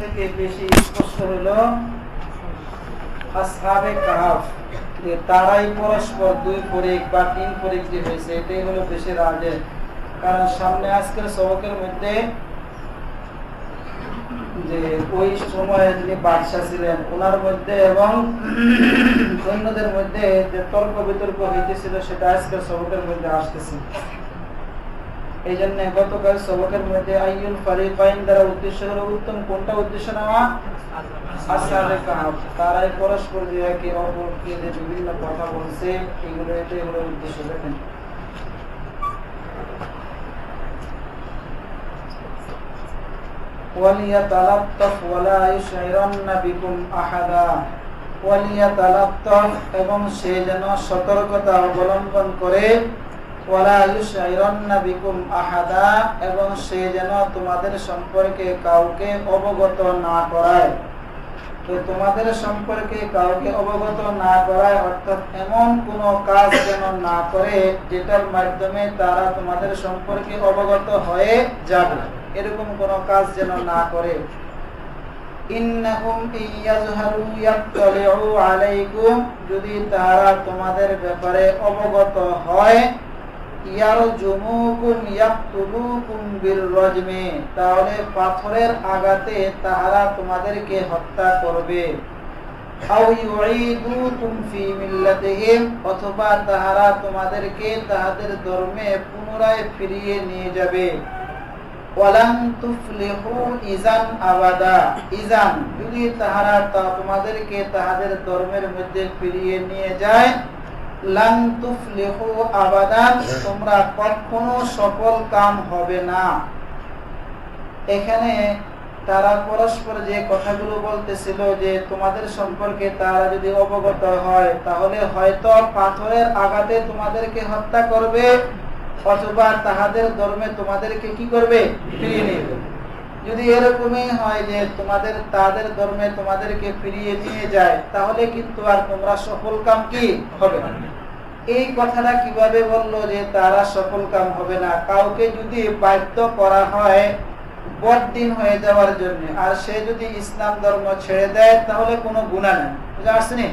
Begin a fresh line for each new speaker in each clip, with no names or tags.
থেকে বেশি স্পষ্ট তারাই পরস্পর দুই পরিক বা তিন পরিক যে হয়েছে, এটাই হলো বেশি রাজের কারণ সামনে আজকের সবকের মধ্যে যে ওই সময়ে যিনি বাদশাহ ছিলেন, ওনার মধ্যে এবং অন্যদের মধ্যে যে তর্ক বিতর্ক হইতেছিল, সেটা আজকের সবকের মধ্যে আসতেছে। এই জন্য গতকাল সবকের মধ্যে দ্বারা উদ্দেশ্য হলো উত্তম কোনটা উদ্দেশ্য নেওয়া? তারাই পরস্পর যে একে অপরকে বিভিন্ন কথা বলছে, এগুলো উদ্দেশ্য, দেখেন। ওয়ালিয়াতালাত্তাফ ওয়ালা ইউশইরান্না বিকুম আহাদা। ওয়ালিয়াতালাত্তাফ এবং সে যেন সতর্কতা অবলম্বন করে। ওয়ালা ইউশইরান্না বিকুম আহাদা এবং সে যেন তোমাদের সম্পর্কে কাউকে অবগত না করায়। তো তোমাদের সম্পর্কে কাউকে অবগত না করায় অর্থাৎ এমন কোন কাজ যেন না করে, যেটার মাধ্যমে তারা তোমাদের সম্পর্কে অবগত হয়ে যাবে। এরকম কোন কাজ যেন না করে। যদি তারা তোমাদের ব্যাপারে অবগত হয় তাহলে পাথরের আঘাতে তাহারা তোমাদেরকে হত্যা করবে। অথবা তাহারা তোমাদেরকে তাহাদের ধর্মে পুনরায় ফিরিয়ে নিয়ে যাবে। যদি তাহারা তোমাদেরকে তাহাদের ধর্মের মধ্যে ফিরিয়ে নিয়ে যায় তোমরা কখনো সফল কাম হবে না। এখানে তারা পরস্পর যে কথাগুলো বলতেছিল যে তোমাদের সম্পর্কে তারা যদি অবগত হয়, তাহলে হয়তো পাথরের আঘাতে তোমাদেরকে হত্যা করবে। অথবা তাহাদের ধর্মে তোমাদেরকে কি করবে? ফিরিয়ে নেবে যদি এরকমই হয় যে তোমাদের, তাদের ধর্মে তোমাদেরকে ফিরিয়ে নিয়ে যায়, তাহলে কিন্তু আর তোমরা সফল কাম কি হবে না। এই কথাটা কীভাবে বলল যে তারা সফল কাম হবে না? কাউকে যদি বাধ্য করা হয় বদিন হয়ে যাওয়ার জন্য, আর সে যদি ইসলাম ধর্ম ছেড়ে দেয়, তাহলে কোনো গুণা নেই। বুঝতে পারছি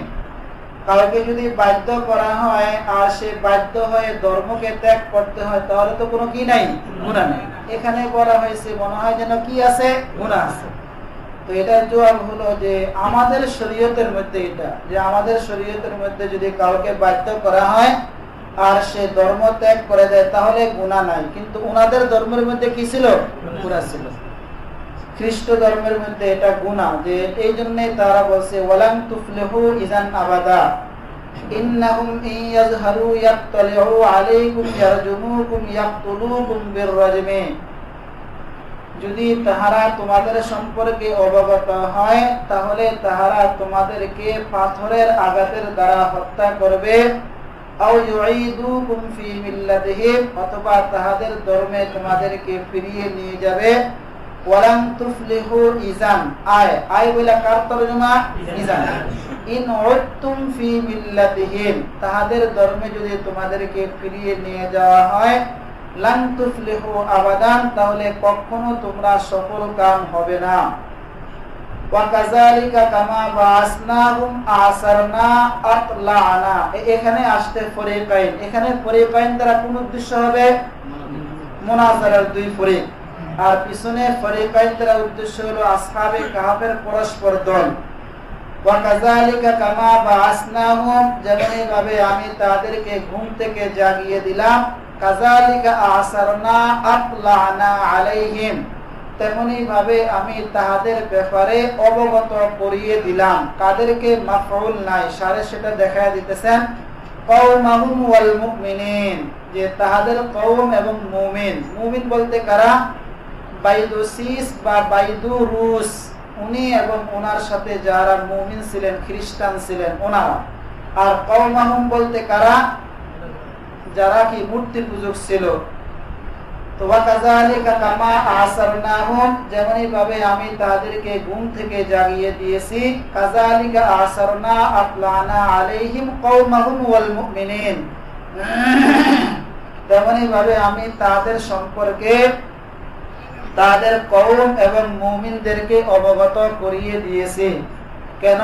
কাউকে যদি বাধ্য করা হয় আর সে বাধ্য হয়ে ধর্মকে ত্যাগ করতে হয়, তাহলে তো কোনো কি নাই? গুণা নেই। এখানে বলা হয়েছে, মনে হয় যেন কি আছে? গুণা আছে। তো এটার জবাব হলো যে, আমাদের শরীয়তের মধ্যে এটা, যে আমাদের শরীয়তের মধ্যে যদি কাউকে বাধ্য করা হয় আর সে ধর্ম ত্যাগ করে দেয়, তাহলে গুণা নাই। কিন্তু ওনাদের ধর্মের মধ্যে কি ছিল? গুণা ছিল। খ্রিস্ট ধর্মের মধ্যে এটা গুণা, যে এই জন্য তারা বলছে, ওয়ালাম তুফলিহু ইজান আবাদা। ইন্নাহুম ইয়াজহারু আলাইকুম ইয়ারজুমুকুম যদি তাহারা তোমাদের সম্পর্কে অবগত হয়, তাহলে তাহারা তোমাদেরকে পাথরের আঘাতের দ্বারা হত্যা করবে। অথবা তাহাদের ধর্মে তোমাদেরকে ফিরিয়ে নিয়ে যাবে। ওয়ালাম তুফলিহু ইজান। আয় আয় বলে কার তরজমা? ইজান। ইন উত্তুম ফি মিল্লাতিহিম। তাহাদের ধর্মে যদি তোমাদেরকে ফিরিয়ে নিয়ে যাওয়া হয় লান তুফলিহু আবাদান তাহলে কখনো তোমরা সফল কাম হবে না। এখানে আসতে ফরিকাইন। এখানে ফরিকাইন দ্বারা কোন উদ্দেশ্য হবে? মুনাজারার দুই ফরিক। আর পিছনে ফরিকাইন উদ্দেশ্য হলো আসহাবে কাহাফের পরস্পর দল। কামা আমি তাদেরকে ঘুম থেকে জাগিয়ে দিলাম তেমনি ভাবে আমি তাহাদের ব্যাপারে অবগত করিয়ে দিলাম। কাদেরকে মাফউল নাই, সারে সেটা দেখায় দিতেছেন। মুমিনিন, যে তাহাদের কওম এবং মুমিন। মুমিন বলতে কারা? বা উনি এবং ওনার সাথে যারা মুমিন ছিলেন, খ্রিস্টান ছিলেন, ওনারা। আর কওমাহুম বলতে কারা? যারা কি মূর্তি পূজক ছিল। যেমনই ভাবে আমি তাদেরকে ঘুম থেকে জাগিয়ে দিয়েছি কাজালিকা কওমাহুম ওয়াল ভাবে আমি তাদের সম্পর্কে তাদের কৌম এবং মুমিনদেরকে অবগত করিয়ে দিয়েছি। কেন?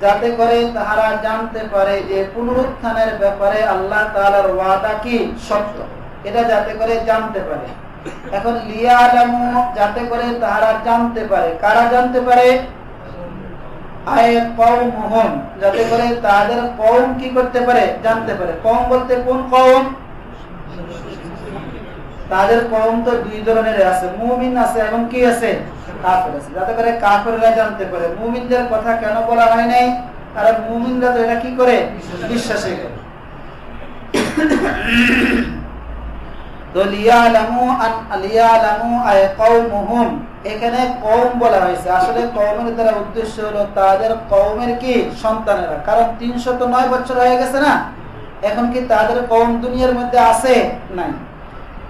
যাতে করে তাহারা জানতে পারে যে পুনরুত্থানের ব্যাপারে আল্লাহ তাআলার ওয়াদা কি? সত্য। এটা যাতে করে জানতে পারে। এখন লিয়ালামু যাতে করে তাহারা জানতে পারে। কারা জানতে পারে? যাতে করে তাদের কওম কি করতে পারে? জানতে পারে। কম বলতে কোন কওম? তাদের কওম তো দুই ধরনের আছে। মুমিন আছে এবং কি আছে? কাফের আছে। যাতে করে জানতে পারে, মুমিনদের কথা কেন বলা হয় নাই? কারণ মুমিনরা তো এটা কি করে? বিশ্বাসে এখানে কওম বলা হয়েছে। আসলে কওমের দ্বারা উদ্দেশ্য হলো তাদের কওমের কি? সন্তানেরা। কারণ 309 বছর হয়ে গেছে না? এখন কি তাদের কওম দুনিয়ার মধ্যে আছে? নাই।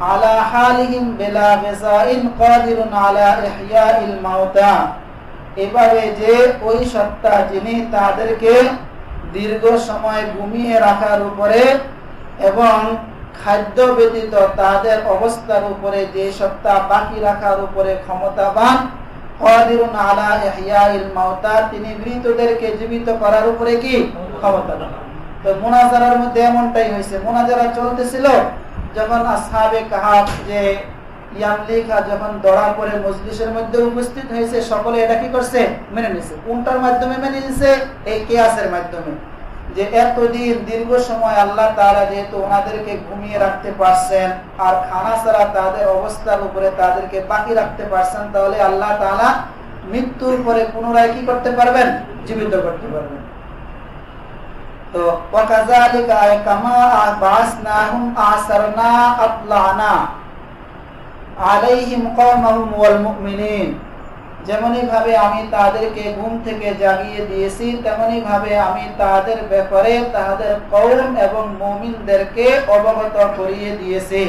আলা হালিহিম বিলা বিসাইন কাদিরুন আলা ইহয়াইল মাউতা। এভাবে যে ওই সত্তা যিনি তাদেরকে দীর্ঘ সময় ঘুমিয়ে রাখার উপরে এবং খাদ্য ব্যতীত তাদের অবস্থার উপরে যে সত্তা বাকি রাখার উপরে ক্ষমতাবান, কাদিরুন আলা ইহয়াইল মাউতা, তিনি মৃতদেরকে জীবিত করার উপরে কি? ক্ষমতাবান। তো মোনাজারার মধ্যে এমনটাই হয়েছে। মোনাজারা চলতেছিল যখন আসহাবে কাহাব যে ইয়ামলিখা যখন দড়া পরে মজলিসের মধ্যে উপস্থিত হয়েছে, সকলে এটা কি করছে? মেনে নিছে। কোনটার মাধ্যমে মেনে নিছে? এই কেয়াসের মাধ্যমে। যে এতদিন দীর্ঘ সময় আল্লাহ তারা যেহেতু ওনাদেরকে ঘুমিয়ে রাখতে পারছেন আর খানা ছাড়া তাদের অবস্থার উপরে তাদেরকে বাকি রাখতে পারছেন, তাহলে আল্লাহ তালা মৃত্যুর পরে পুনরায় কি করতে পারবেন? জীবিত করতে পারবেন। কামা যেমনি ভাবে আমি তাদেরকে ঘুম থেকে জাগিয়ে দিয়েছি তেমনি ভাবে আমি তাদের ব্যাপারে তাদের কওম এবং মুমিনদেরকে অবগত করিয়ে দিয়েছি।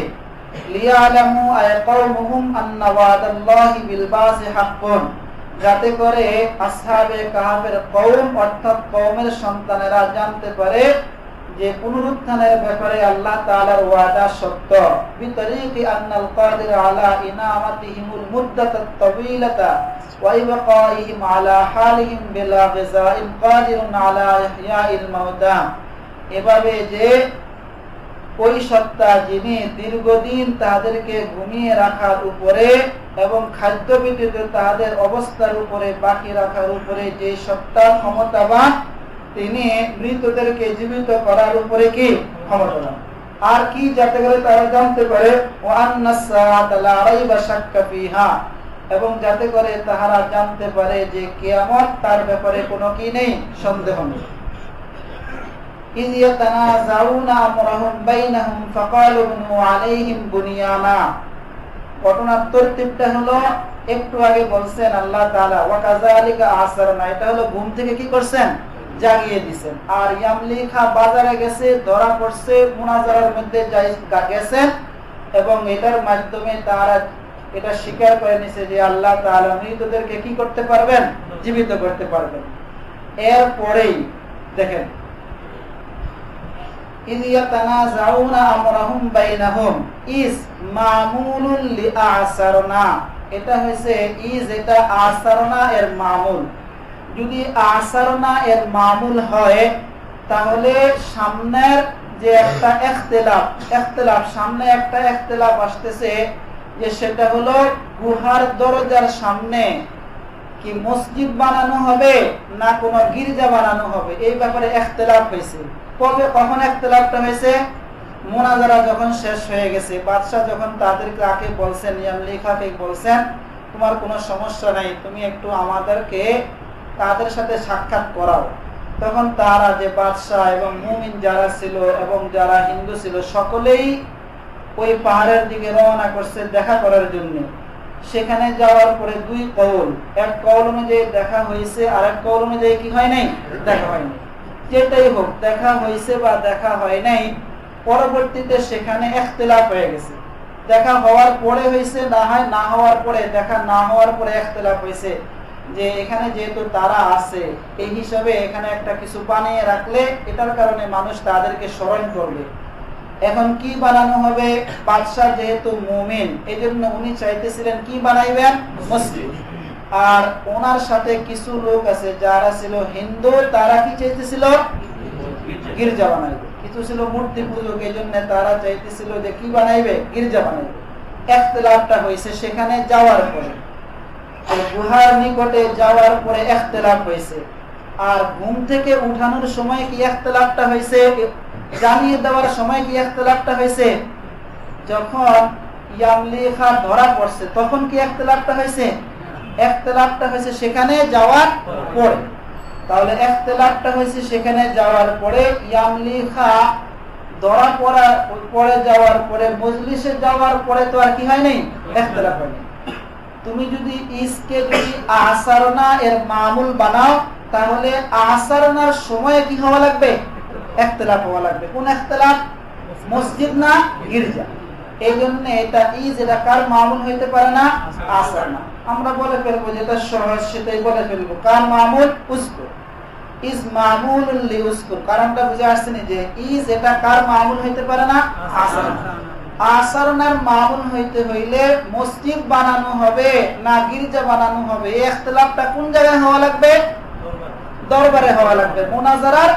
লিয়ালামু আয় কওমুহুম আন্না ওয়াদাল্লাহি বিল বাসি হাক্কুন। যাতে করে আসহাবে কাহাবের কওম, অর্থাৎ কওমের সন্তানেরা জানতে পারে যে পুনরুত্থানের ব্যাপারে আল্লাহ তাআলার ওয়াদা সত্য। বিতরিকি আন্নাল কাদির আলা ইনামাতিহিমুল মুদ্দাতাত তাওয়িলাতা ওয়া আলা হালিহিম বিলা গিজাইন কাদিরুন আলা মাউতা। এভাবে যে ওই সত্তা যিনি দীর্ঘদিন তাদেরকে ঘুমিয়ে রাখার উপরে এবং খাদ্য বিদ্যুতে তাদের অবস্থার উপরে বাকি রাখার উপরে যে সত্তা ক্ষমতাবান, তিনি মৃতদেরকে জীবিত করার উপরে কি ক্ষমতা আর কি যাতে করে তারা জানতে পারে? এবং যাতে করে তাহারা জানতে পারে যে কেমন তার ব্যাপারে কোনো কি নেই, সন্দেহ নেই। ইদিয়া তানা ঘটনার তরতিবটা হলো, একটু আগে বলছেন আল্লাহ তাআলা ওয়াকাযালিকা আসরনা এটা হলো ঘুম থেকে কি করছেন? জাগিয়ে দিবেন আর ইয়ামলিখা বাজারে গেছে, ধরা পড়ছে, মুনাজারার মধ্যে গেছেন এবং এটার মাধ্যমে তারা এটা স্বীকার করে নিছে যে আল্লাহ তাআলা মৃতদেরকে কি করতে পারবেন? জীবিত করতে পারবেন। এরপরেই দেখেন ইজ মামুলুন যদি আসারনা এর মামুল হয়, তাহলে সামনের যে একটা সামনে একটা এখতেলাফ আসতেছে, যে সেটা হলো গুহার দরজার সামনে কি মসজিদ বানানো হবে না কোনো গির্জা বানানো হবে? এই ব্যাপারে এখতেলাফ হয়েছে। কবে কখন একতলাপটা হয়েছে? মোনাজারা যখন শেষ হয়ে গেছে, বাদশাহ যখন তাদেরকে আগে বলছেন লেখাকে বলছেন, তোমার কোনো সমস্যা নাই, তুমি একটু আমাদেরকে তাদের সাথে সাক্ষাৎ করাও। তখন তারা যে বাদশাহ এবং মুমিন যারা ছিল এবং যারা হিন্দু ছিল, সকলেই ওই পাহাড়ের দিকে রওনা করছে দেখা করার জন্য। সেখানে যাওয়ার পরে দুই কৌল, এক কৌল অনুযায়ী দেখা হয়েছে আর এক কৌল অনুযায়ী কি হয় নাই? দেখা হয়নি। যেটাই হোক, দেখা হয়েছে বা দেখা হয় নাই, পরবর্তীতে সেখানে একতলাপ হয়ে গেছে। দেখা হওয়ার পরে হয়েছে, না হয় না হওয়ার পরে, দেখা না হওয়ার পরে একতলাপ হয়েছে। যে এখানে যেহেতু তারা আছে, এই হিসাবে এখানে একটা কিছু বানিয়ে রাখলে এটার কারণে মানুষ তাদেরকে স্মরণ করবে। এখন কি বানানো হবে? বাদশাহ যেহেতু মুমিন এই জন্য উনি চাইতেছিলেন কি বানাইবেন? মসজিদ। আর ওনার সাথে কিছু লোক আছে যারা ছিল হিন্দু, তারা কি চাইতেছিল? গির্জা বানাইবে। কিছু ছিল মূর্তি পূজক এই জন্য তারা চাইতেছিল যে কি বানাইবে? গির্জা বানাইবে। হয়েছে সেখানে যাওয়ার পরে। গুহার নিকটে যাওয়ার পরে হয়েছে। আর ঘুম থেকে উঠানোর সময় কি একতলাপটা হয়েছে? জানিয়ে দেওয়ার সময় কি একতলাপটা হয়েছে? যখন ইয়ামলিখা ধরা পড়ছে, তখন কি একতলাপটা হয়েছে? একতলাপটা হয়েছে সেখানে যাওয়ার পরে। তাহলে একতলাপটা হয়েছে সেখানে যাওয়ার পরে ইয়ামলিখা ধরা পরে যাওয়ার পরে, মজলিসে যাওয়ার পরে তো আর কি হয় নাই? একতলাপ তুমি যদি ইসকে যদি আসারনা এর মামুল বানাও, তাহলে আসারনার সময় কি হওয়া লাগবে? একতলাপ হওয়া লাগবে। কোন একতলাপ মসজিদ না গির্জা। এই জন্য এটা ইজ এটা কার মামুল হইতে পারে না? আসার না আমরা বলে ফেলব যেটা সহজ সেটাই বলে ফেলব। কার মামুল? উস্কুর ইজ মামুল উস্কুর কারণটা বুঝে আসছেনি যে ইজ এটা কার মামুল হইতে পারে না? আসার। আসারনার মামুল হইতে হইলে মসজিদ বানানো হবে না গির্জা বানানো হবে। এই একতলাপটা কোন জায়গায় হওয়া লাগবে? দরবারে হওয়া লাগবে। মোনাজারার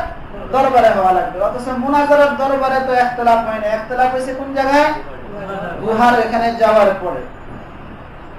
দরবারে হওয়া লাগবে। অথচ মোনাজারার দরবারে তো একতলাপ হয় না। একতলাপ হয়েছে কোন জায়গায়? গুহার এখানে যাওয়ার পরে।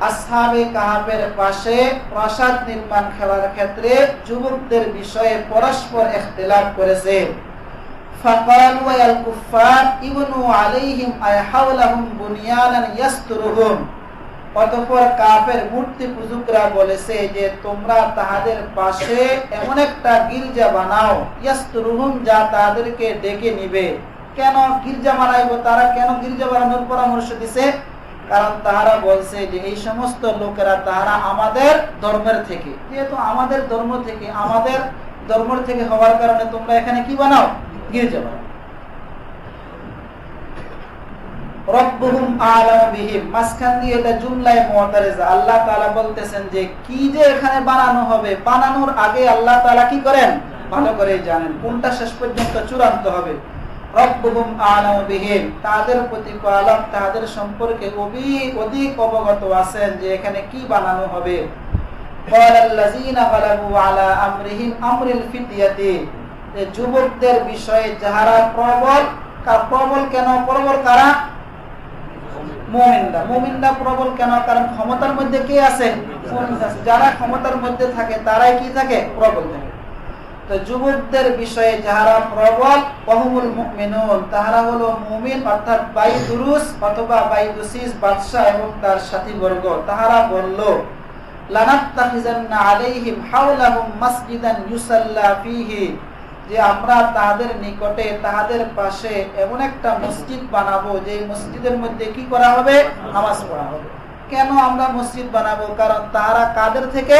আসহাবে কাহাবের পাশে প্রাসাদ নির্মাণ খেলার ক্ষেত্রে যুবকদের বিষয়ে পরস্পর ইখতিলাফ করেছে فقالوا يا الكفار ابنوا عليهم اي حولهم بنيانا يسترهم অতঃপর কাফের মূর্তি পূজকরা বলেছে যে তোমরা তাহাদের পাশে এমন একটা গির্জা বানাও ইয়াস্তুরুহুম যা তাদেরকে ডেকে নিবে কেন গির্জা বানাইব তারা কেন গির্জা বানানোর পরামর্শ দিছে কারণ তাহারা বলছে যে, এই সমস্ত লোকেরা তাহারা আমাদের ধর্মের থেকে। যেহেতু আমাদের ধর্ম থেকে, আমাদের ধর্ম থেকে হওয়ার কারণে তোমরা এখানে কি বানাও? গির্জা বানাও। বলতেছেন যে, কি যে এখানে বানানো হবে? বানানোর আগে আল্লাহ তাআলা কি করেন? ভালো করে জানেন। কোনটা শেষ পর্যন্ত চূড়ান্ত হবে? তাদের প্রতিপালক তাদের সম্পর্কে অধিক অবগত আছেন যে এখানে কি বানানো হবে। যুবকদের বিষয়ে যাহারা প্রবল প্রবল কেন? প্রবল কারা? মোমিন্দা মোমিন্দা প্রবল কেন? কারণ ক্ষমতার মধ্যে কে আছে? যারা ক্ষমতার মধ্যে থাকে, তারাই কি থাকে? প্রবল থাকে। তো যুবকদের বিষয়ে যাহারা প্রবল তাহারা হলো মুমিন, অর্থাৎ অথবা বাদশাহ এবং তার সাথীবর্গ। তাহারা বলল যে আমরা তাদের নিকটে তাদের পাশে এমন একটা মসজিদ বানাবো, যে মসজিদের মধ্যে কি করা হবে? নামাজ পড়া হবে। কেন আমরা মসজিদ বানাবো? কারণ তারা কাদের থেকে?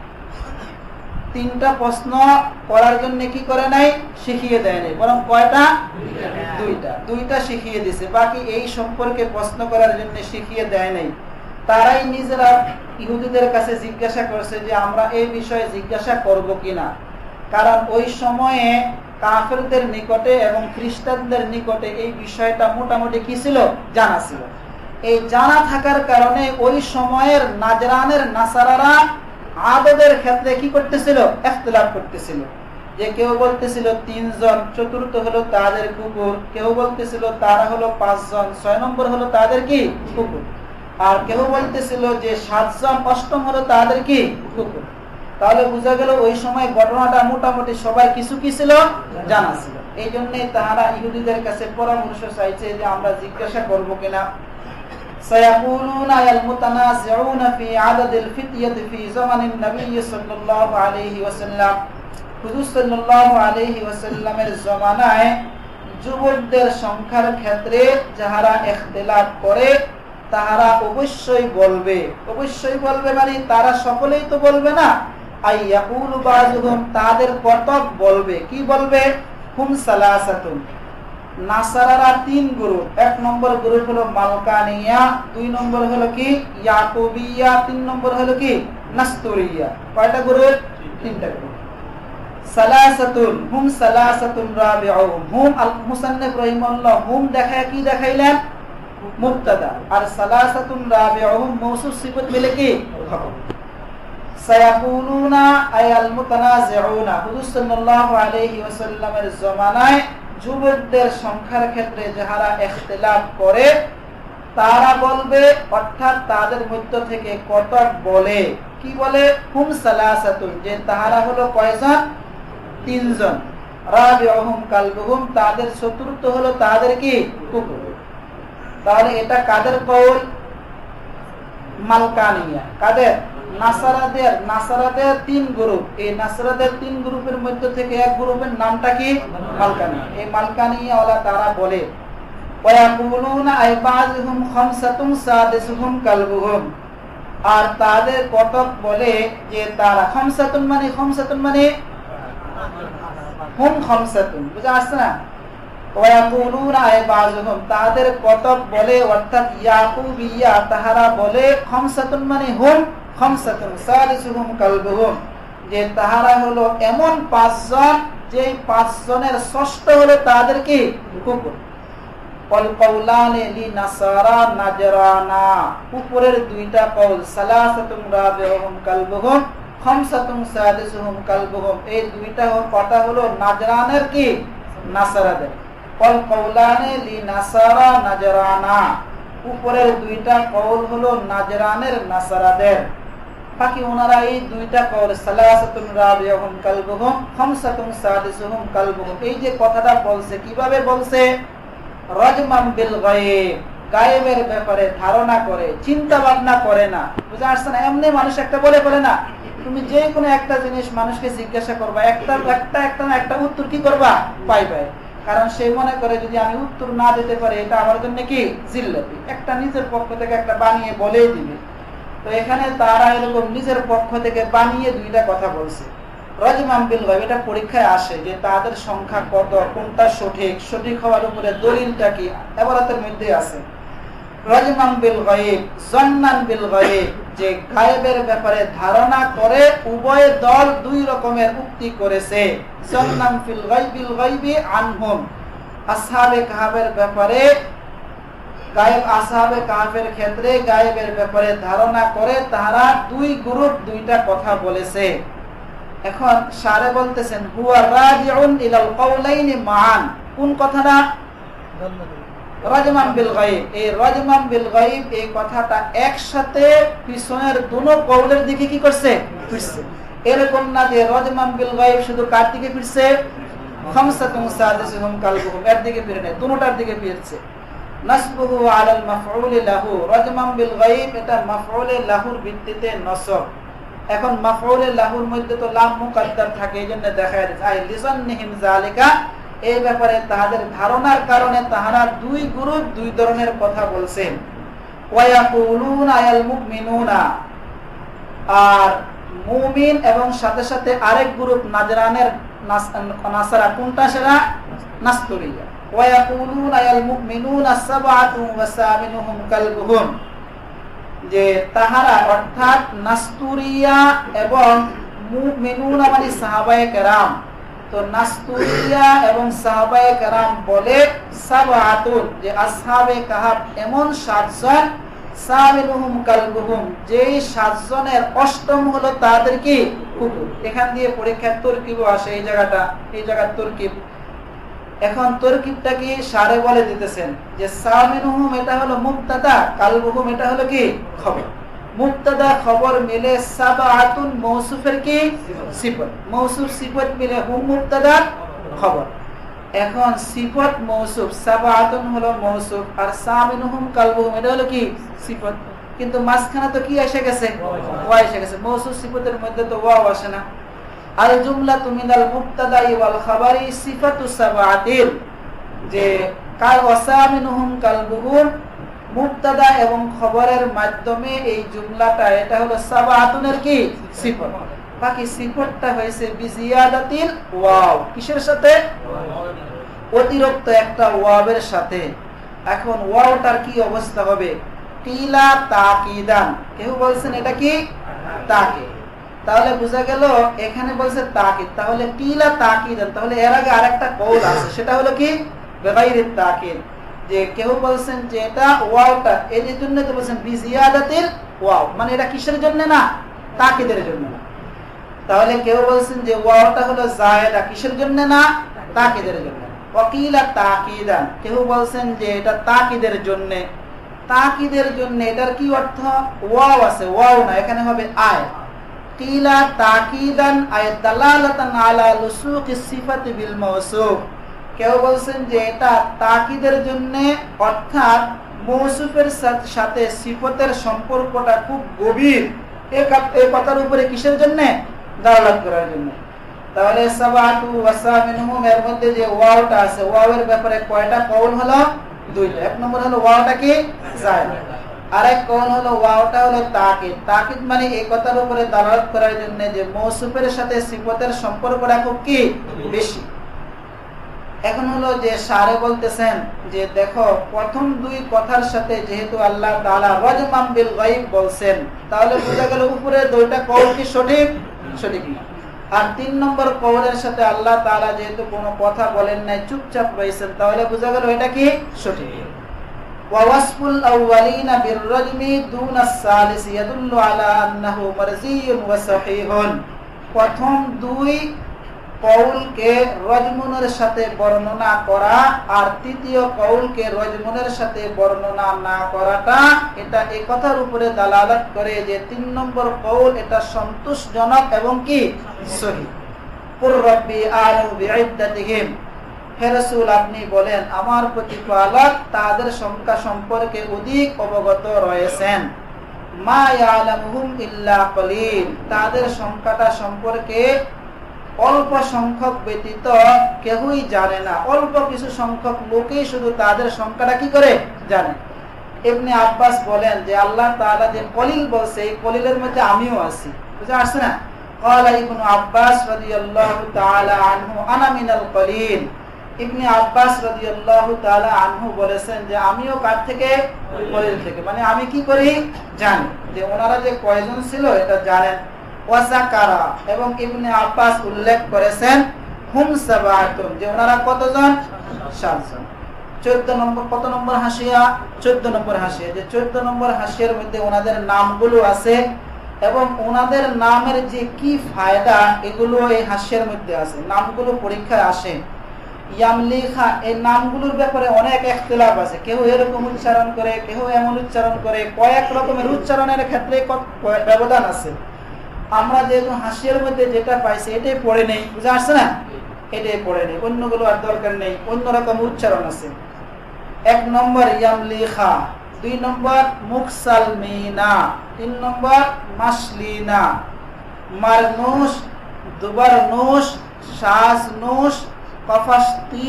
তিনটা প্রশ্ন করার জন্য কি করে নাই? শিখিয়ে দেয় নাই। বরং কয়টা? দুইটা। দুইটা শিখিয়ে দিছে। বাকি এই সম্পর্কে প্রশ্ন করার জন্য শিখিয়ে দেয় নাই। তারাই নিজেরা ইহুদিদের কাছে জিজ্ঞাসা করছে যে, আমরা এই বিষয়ে জিজ্ঞাসা করব কিনা? কারণ ওই সময়ে কাফেরদের নিকটে এবং খ্রিস্টানদের নিকটে এই বিষয়টা মোটামুটি কি ছিল? জানা ছিল। এই জানা থাকার কারণে ওই সময়ের নাজরানের নাসারারা আদদের ক্ষেত্রে কি করতেছিল? এখতলাফ করতেছিল। যে কেউ বলতেছিল, তিনজন চতুর্থ হলো তাদের কুকুর। কেউ বলতেছিল, তারা হলো পাঁচজন। ছয় নম্বর হলো তাদের কি? কুকুর। আর কেউ বলতেছিল যে, সাতজন অষ্টম হলো তাদের কি? কুকুর। তাহলে বোঝা গেল ওই সময় ঘটনাটা মোটামুটি সবাই কিছু কি ছিল? জানা ছিল। এই জন্য তাহারা ইহুদিদের কাছে পরামর্শ চাইছে যে, আমরা জিজ্ঞাসা করব কিনা? سيقولون المتنازعون في عدد الفتية في زمن النبي صلى الله عليه وسلم হুজুর সাল্লাল্লাহু আলাইহি ওয়াসাল্লামের জমানায় যুবকদের সংখ্যার ক্ষেত্রে যাহারা ইখতিলাফ করে তাহারা অবশ্যই বলবে অবশ্যই বলবে মানে তারা সকলেই তো বলবে না আইয়াকুলু বাযুহুম তাদের কতক বলবে কি বলবে হুম সালাসাতুন নাসারারা তিন গ্রুপ এক নম্বর গ্রুপ হলো মালকানিয়া, দুই নম্বর হলো কি? ইয়াকুবিয়া, তিন নম্বর হলো কি? নাস্তুরিয়া। কয়টা গ্রুপ তিনটা গ্রুপ সালাসাতুন, হুম সালাসাতুন রাবিউহুম। হুম আল মুসান্নিফ রাহিমাহুল্লাহ, হুম দেখায় কি দেখাইলেন? মুবতাদা। আর সালাসাতুন রাবিউহুম মৌসুফ সিফাত মিলে কি? সায়াকুলুনা, আয়াল মুতানাজিউনা। হুজুর সাল্লাল্লাহু আলাইহি ওয়াসাল্লামের জমানায় যুবকদের সংখ্যার ক্ষেত্রে যাহারা ইখতিলাফ করে, তারা বলবে, অর্থাৎ তাদের মধ্য থেকে কতক বলে। কি বলে? হুম সালাসাতুন, যে তাহারা হলো কয়জন? তিনজন। তাদের চতুর্থ হলো তাদের কি? কুকুর। তাহলে এটা কাদের কৌল? মালকানিয়া। কাদের? নাসারাদের নাসারাদের তিন গ্রুপ। এই নাসারাদের তিন গ্রুপের মধ্যে থেকে এক গ্রুপের নামটা কি? মালকানিয়া এই মালকানিয়া ওলা তারা বলে আর তাদের কতক বলে যে তারা খমসাতুন মানে খমসাতুন মানে হুম খমসাতুন। বুঝা আসছে না? তাদের কতক বলে, অর্থাৎ ইয়াকুবিয়া তাহারা বলে, খমসাতুন মানে হুম যে তাহারা হলো এমন পাঁচজন যে পাঁচজনের ষষ্ঠ হলো তাদের কি? কুকুর উপরের দুইটা এই দুইটা কথা হলো কল কৌলানে লি নাসারা নাজরানা, উপরের দুইটা কৌল হলো নাজরানের নাসারাদের। বাকি ওনারা এই দুইটা সালাসাতুন কালবুহুম, খামসাতুন সাদিসুহুম কালবুহুম। এই যে কথাটা বলছে, কীভাবে বলছে? রাজমাম বিল গায়েব, গায়েবের ব্যাপারে ধারণা করে চিন্তা ভাবনা করে না। আসছে না এমনি মানুষ একটা বলে বলে না। তুমি যে কোনো একটা জিনিস মানুষকে জিজ্ঞাসা করবা, একটা একটা একটা না একটা উত্তর কি করবা? পাইবে। কারণ সে মনে করে, যদি আমি উত্তর না দিতে পারি, এটা আমার জন্য কি? জিল্লাপি। একটা নিজের পক্ষ থেকে একটা বানিয়ে বলেই দিবে। তো এখানে তারা এরকম নিজের পক্ষ থেকে বানিয়ে দুইটা কথা বলছে। এটা পরীক্ষায় আসে যে তাদের সংখ্যা কত, কোনটা সঠিক সঠিক হওয়ার উপরে দলিলটা কি মধ্যে আছে। যে গায়েবের ব্যাপারে ধারণা করে উভয় দল দুই রকমের উক্তি করেছে। আনহুম। আসহাবে কাহাবের ব্যাপারে গায়েব আসহাবে কাহাবের ক্ষেত্রে গায়েবের ব্যাপারে ধারণা করে তারা দুই গ্রুপ দুইটা কথা বলেছে। এখন সারে বলতেছেন, হুয়া রাজিউন ইলাল কাউলাইনি মান। কোন কথাটা? রাজমান বিল গাইব এই রাজমান বিল গাইব এই কথাটা একসাথে পিছনের দুনো কৌলের দিকে কি করছে? ফিরছে। এরকম না যে রাজমান বিল গাইব শুধু কার দিকে ফিরছে? খামসাতুম সাদিসুহুম কালবুহুম। এর দিকে ফিরে নেয় দুটোটার দিকে ফিরছে। নাসবুহু আলাল মাফউলি লাহু রাজমান বিল গাইব এটা মাফউলে লাহুর ভিত্তিতে নসব। এখন মাফউলে লাহুর মধ্যে তো লাম মুকাদ্দার থাকে, এইজন্য দেখা যাচ্ছে, আই লিসান্নিহিম জালিকা এই ব্যাপারে তাহাদের ধারণার কারণে তাহারা দুই গ্রুপ, দুই ধরনের কথা বলছেন। আর মুমিন এবং সাথে সাথে আরেক গ্রুপ নাজরানের নাসারা, কোনটা সেরা নাস্তরিয়া। যে তাহারা অর্থাৎ নাস্তুরিয়া এবং মুমিনুনা মানে সাহাবায়ে কেরাম। তো নাস্তুরিয়া এবং সাহাবায়ে কেরাম বলে সাবআতুন, যে আসহাবে কাহাব এমন সাতজন সামিনুহুম কালবুহুম, যেই সাতজনের অষ্টম হলো তাদের কি? কুকুর। এখান দিয়ে পরীক্ষার তরকিবও আসে এই জায়গাটা, এই জায়গার তরকিব। এখন তরকিবটা সারে বলে দিতেছেন যে সামিনুহুম এটা হলো মুক্তাদা কালবুহুম এটা হলো কি? খবর। মুক্তাদা খবর মিলে সাবাতুন মৌসুফের কি? সিফত। মৌসুফ সিফত মিলে হুম মুক্তাদা খবর। এখন সিফত মৌসুফ সাবাতুন হলো মৌসুফ আর সামিনুহুম কালবুহুম এটা হলো কি? সিফত। কিন্তু মাঝখানে তো কি এসে গেছে? ওয়া এসে গেছে। মৌসুফ সিফতের মধ্যে তো ওয়াও আসে না। আল জুমলা তুমিনাল মুক্তাদাই ওয়াল খাবারি সিফাতু সাবাতিন, যে কাল ওয়াসামিনুহুম কালবুহুম মুক্তাদা এবং খবরের মাধ্যমে এই জুমলাটা, এটা হলো সাবাতুনের কি? সিফত। বাকি সিফতটা হয়েছে বিজিয়াদাতিল ওয়াও। কিসের সাথে? অতিরিক্ত একটা ওয়াবের সাথে। এখন ওয়াওটার কি অবস্থা হবে? কিলা তাকিদান। কেউ বলছেন এটা কি? তাকে। তাহলে বোঝা গেল, এখানে বলছে তাকিদ। তাহলে কিলা তাকিদান? তাহলে এর আগে আরেকটা কৌল আছে, সেটা হলো কি? তাকিদ। যে কেউ বলছেন যে এটা ওয়াওটা এই জন্য তো বলছেন ওয়াও। মানে এটা কিসের জন্য না? তাকিদের জন্য তাহলে কেউ বলছেন যে ওয়াওটা হলো জায়েদা, কিসের জন্য না? তাকিদের জন্য ওয়াকিলা তাকিদান। কেউ বলছেন যে এটা তাকিদের জন্য। তাকিদের জন্য, এটার কি অর্থ? ওয়াও আছে, ওয়াও না, এখানে হবে আয়। কিলা কেউ বলছেন যে এটা তাকিদের জন্য, অর্থাৎ মৌসুফের সাথে সিফতের সম্পর্কটা খুব গভীর। এই কথার উপরে কিসের জন্য? দালালাত করার জন্য। তাহলে এর মধ্যে যে ওয়াওটা আছে, ওয়াওয়ের ব্যাপারে কয়টা কওল হলো? দুইটা। এক নম্বর হলো ওয়াওটা কি? জায়েদ। আরেক কওল হলো ওয়াওটা হলো তাকিদ। তাকিদ মানে এই কথার উপরে দালালাত করার জন্য যে মৌসুফের সাথে সিফতের সম্পর্কটা খুব কি? বেশি। এখন হলো যে সারে বলতেছেন যে দেখো, প্রথম দুই কথার সাথে যেহেতু আল্লাহ তাআলা রাজমাম বিল গায়ব বলছেন, তাহলে বোঝা গেল উপরে দুইটা কওল কি সঠিক? সঠিক না। আর তিন নম্বর কওলের সাথে আল্লাহ তাআলা যেহেতু কোনো কথা বলেন নাই, চুপচাপ রয়েছেন, তাহলে বোঝা গেল এটা কি? সঠিক। আউয়ালিনা বিররাজমি দুনাস সালিস ইয়াদুল্লু আলা আন্নাহু মারজিয়ুন ওয়া সহিহুন প্রথম দুই কৌলকে রজমুনের সাথে বর্ণনা করা আর তৃতীয় কৌলকে রজমুনের সাথে বর্ণনা না করাটা, এটা এই কথার উপরে দালালাত করে যে তিন নম্বর কৌল এটা সন্তোষজনক এবং কি? সহি। আপনি বলেন, আমার প্রতিপালক তাদের সংখ্যা সম্পর্কে অধিক অবগত রয়েছেন। মা ইল্লা কলিল, তাদের সংখ্যাটা সম্পর্কে অল্প সংখ্যক ব্যতীত কেউই জানে না। অল্প কিছু সংখ্যক লোকেই শুধু তাদের সংখ্যাটা কি করে জানে? এমনি আব্বাস বলেন যে, আল্লাহ তাআলা যে কলিল বলছে, এই কলিলের মধ্যে আমিও আছি। বুঝে আসছে না? ক্বালা ইবনু আব্বাস রাদিয়াল্লাহু তাআলা আনহু, আনা মিনাল কলিল। ইবনে আব্বাস রাদিয়াল্লাহু তাআলা আনহু বলেছেন যে আমিও কার থেকে? থেকে। মানে আমি কি করি? জানি। যে ওনারা যে কয়জন ছিল এটা জানেন। ওয়াজাকারা এবং ইবনে আব্বাস উল্লেখ করেছেন, হুম সাবাতুন যে ওনারা কতজন? সাতজন। চোদ্দ নম্বর, কত নম্বর হাসিয়া? চোদ্দ নম্বর হাসিয়া। যে চোদ্দ নম্বর হাসিয়ার মধ্যে ওনাদের নামগুলো আছে এবং ওনাদের নামের যে কি ফায়দা, এগুলো এই হাস্যের মধ্যে আছে। নামগুলো পরীক্ষায় আসে। ইয়ামলিখা এই নামগুলোর ব্যাপারে অনেক একতলাপ আছে। কেউ এরকম উচ্চারণ করে কেউ এমন উচ্চারণ করে। কয়েক রকমের উচ্চারণের ক্ষেত্রে ব্যবধান আছে। আমরা যেহেতু হাসিয়ার মধ্যে যেটা পাইছি, এটাই পড়ে নেই। বুঝে আসছে না? এটাই পড়ে নেই। অন্যগুলো আর দরকার নেই। অন্যরকম উচ্চারণ আছে। এক নম্বর ইয়ামলিখা দুই নম্বর মুকসালমিনা তিন নম্বর, মাসলিনা। মারনুস দুবার নুস শ্বাস নুস কফাস্তি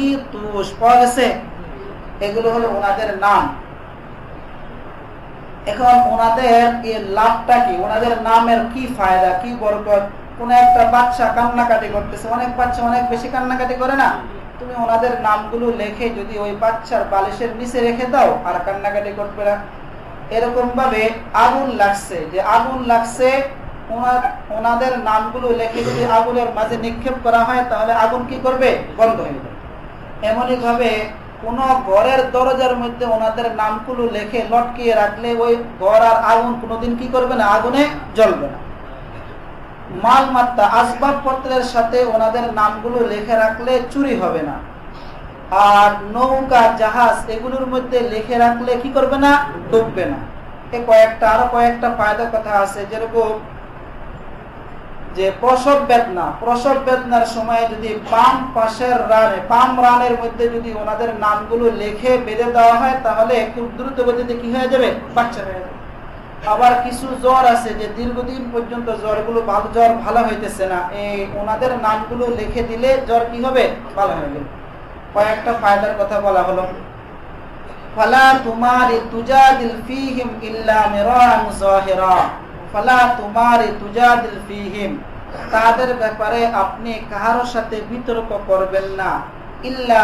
পাওয়া গেছে? এগুলো হলো ওনাদের নাম। এখন ওনাদের লাভটা কি? ওনাদের নামের কি ফায়দা, কি বরকত? কোন একটা বাচ্চা কান্নাকাটি করতেছে, অনেক বাচ্চা অনেক বেশি কান্নাকাটি করে না? তুমি ওনাদের নামগুলো লেখে যদি ওই বাচ্চার বালিশের নিচে রেখে দাও, আর কান্নাকাটি করবে না। এরকম ভাবে আগুন লাগছে, যে আগুন লাগছে ওনাদের নামগুলো লেখে যদি আগুনের মাঝে নিক্ষেপ করা হয়, তাহলে আগুন কি করবে? বন্ধ হয়ে যাবে। এমনই ভাবে কোন ঘরের দরজার মধ্যে ওনাদের নামগুলো লেখে লটকিয়ে রাখলে ওই ঘর আর আগুন কোনোদিন কি করবে না? আগুনে জ্বলবে না। মালমাত্রা আসবাবপত্রের সাথে ওনাদের নামগুলো লেখে রাখলে চুরি হবে না। আর নৌকা, জাহাজ, এগুলোর মধ্যে লিখে রাখলে কি করবে না? ডুববে না। এ কয়েকটা, আরও কয়েকটা ফায়দা কথা আছে, যেরকম যে প্রসব বেদনা, প্রসব বেদনার সময় যদি পাম পাশের রানে পাম রানের মধ্যে যদি ওনাদের নামগুলো লিখে বেঁধে দেওয়া হয়, তাহলে খুব দ্রুত গতিতে কি হয়ে যাবে? বাচ্চা হয়ে যাবে। আবার কিছু জ্বর আছে যে দীর্ঘদিন পর্যন্ত জ্বরগুলো ভালো জ্বর ভালো হইতেছে না, এই ওনাদের নামগুলো লিখে দিলে জ্বর কি হবে? ভালো হয়ে গেল কয়েকটা ফায়দার কথা বলা হলো। ফালা তুমারি তুজাদিল ফিহিম ইল্লা মিরান যাহিরা ফালা তুমারি তুজাদিল ফিহিম। তাদের ব্যাপারে আপনি কারোর সাথে বিতর্ক করবেন না। ইল্লা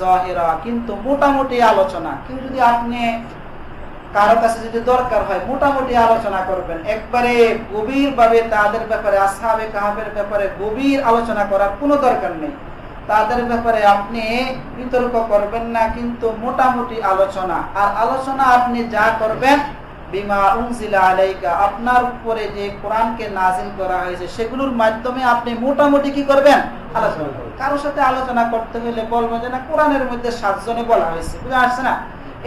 যাহিরা। কিন্তু মোটামুটি আলোচনা। কেউ যদি আপনি কারও কাছে যদি দরকার হয়, মোটামুটি আলোচনা করবেন। একবারে গভীর ভাবে তাদের ব্যাপারে আসাবে কাহাবের ব্যাপারে গভীর আলোচনা করার কোনো দরকার নেই। তাদের ব্যাপারে আপনি বিতর্ক করবেন না, কিন্তু মোটামুটি আলোচনা। আর আলোচনা আপনি যা করবেন বিমা উনজিলা আলাইকা আপনার উপরে যে কোরআনকে নাজিল করা হয়েছে সেগুলোর মাধ্যমে আপনি মোটামুটি কি করবেন? আলোচনা করবেন। কারোর সাথে আলোচনা করতে হলে বলব যে না কোরআনের মধ্যে সাতজনে বলা হয়েছে বুঝে আসছে না?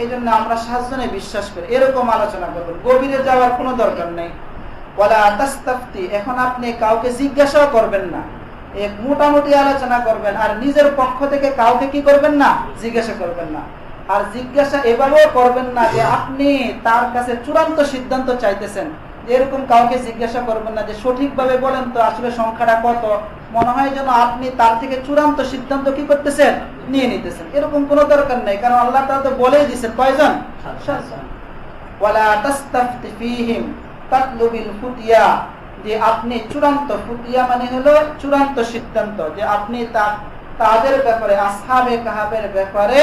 এই জন্য আমরা সাতজনে বিশ্বাস করি এরকম আলোচনা করবেন। গভীরে যাওয়ার কোনো দরকার নেই। বলা এখন আপনি কাউকে জিজ্ঞাসাও করবেন না। মোটামুটি আলোচনা করবেন আর নিজের পক্ষ থেকে কাউকে কি করবেন না? জিজ্ঞাসা করবেন না। আর জিজ্ঞাসা এভাবেও করবেন না যে আপনি তার কাছে চূড়ান্ত সিদ্ধান্ত চাইতেছেন। এরকম কাউকে জিজ্ঞাসা করবেন না যে সঠিকভাবে বলেন তো আসলে সংখ্যাটা কত। মনে হয় যেন আপনি তার থেকে চূড়ান্ত সিদ্ধান্ত কি করতেছেন? নিয়ে নিতেছেন। এরকম কোন দরকার নেই, কারণ আল্লাহ তালা তো বলেই দিচ্ছেন কয়জন? যে আপনি চূড়ান্ত ফুটিয়া মানে হলো চূড়ান্ত সিদ্ধান্ত যে আপনি তাদের ব্যাপারে, আসহাবে কাহাবের ব্যাপারে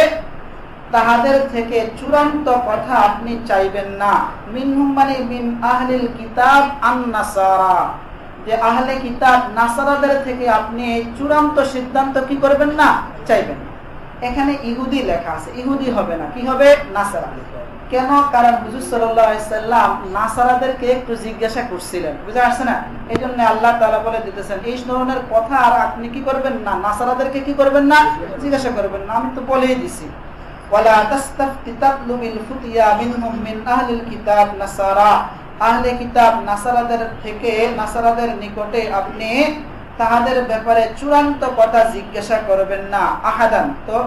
তাহাদের থেকে চূড়ান্ত কথা আপনি চাইবেন না। মিনহুম মানে মিন আহলিল কিতাব আন্নাসারা যে আহলে কিতাব নাসারাদের থেকে আপনি চূড়ান্ত সিদ্ধান্ত কি করবেন না? চাইবেন এখানে ইহুদি লেখা আছে। ইহুদি হবে না। কি হবে? নাসারা। কেন? কারণ হুজুর সাল্লাম নাসারাদেরকে একটু জিজ্ঞাসা করছিলেন। বুঝে আসছে না? এই জন্য আল্লাহ তালা বলে দিতেছেন, এই ধরনের কথা আর আপনি কি করবেন না? নাসারাদেরকে কি করবেন না? জিজ্ঞাসা করবেন না। আমি তো বলেই দিছি। ওয়ালা থেকে, নাসারাদের নিকটে আপনি তাহাদের ব্যাপারে চূড়ান্ত কথা জিজ্ঞাসা করবেন না, আহাদান। তো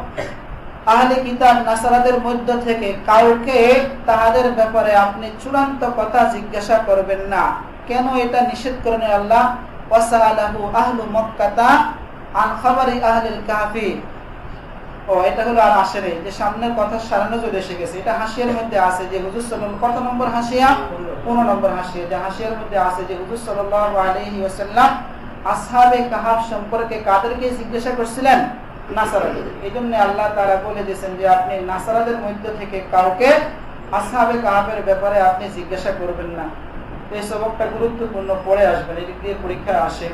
আহলে কিতাব নাসারাদের মধ্য থেকে কাউকে তাহাদের ব্যাপারে আপনি চূড়ান্ত কথা জিজ্ঞাসা করবেন না। কেন এটা নিষেধ করেন আল্লাহ? ওয়াসালাহু আহলু মক্কাতা আন খাবারি আহলিল ও এটা হলো আর আসে নেই। যে সামনের কথা সারানো চলে এসে গেছে। এটা হাসিয়ার মধ্যে আছে যে হুজুর সাল্লাম কত নম্বর হাসিয়া? পনেরো নম্বর হাসিয়া। যে হাসিয়ার মধ্যে আছে যে হুজুর সাল্লাহ আলহি ওসাল্লাম আসহাবে কাহাব সম্পর্কে কাদেরকে জিজ্ঞাসা করছিলেন? নাসারাদের। এই জন্য আল্লাহ তারা বলে দিয়েছেন যে আপনি নাসারাদের মধ্যে থেকে কাউকে আসহাবে কাহাবের ব্যাপারে আপনি জিজ্ঞাসা করবেন না। এই সবকটা গুরুত্বপূর্ণ পড়ে আসবেন, এদিক দিয়ে পরীক্ষা আসে।